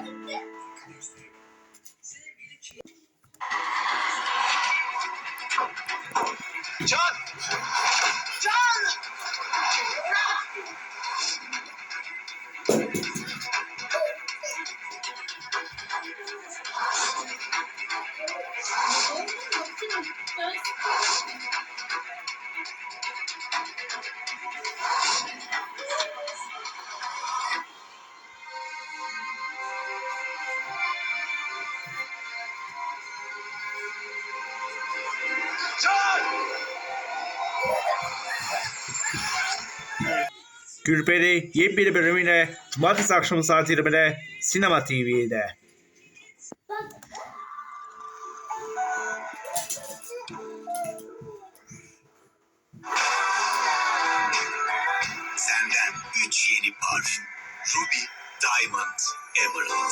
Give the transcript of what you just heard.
Can! Can! Gülperi yepyeni bölümüyle Cumartesi akşamı saat 20'de Sinema TV'de. Senden üç yeni parfüm. Ruby, Diamond, Emerald.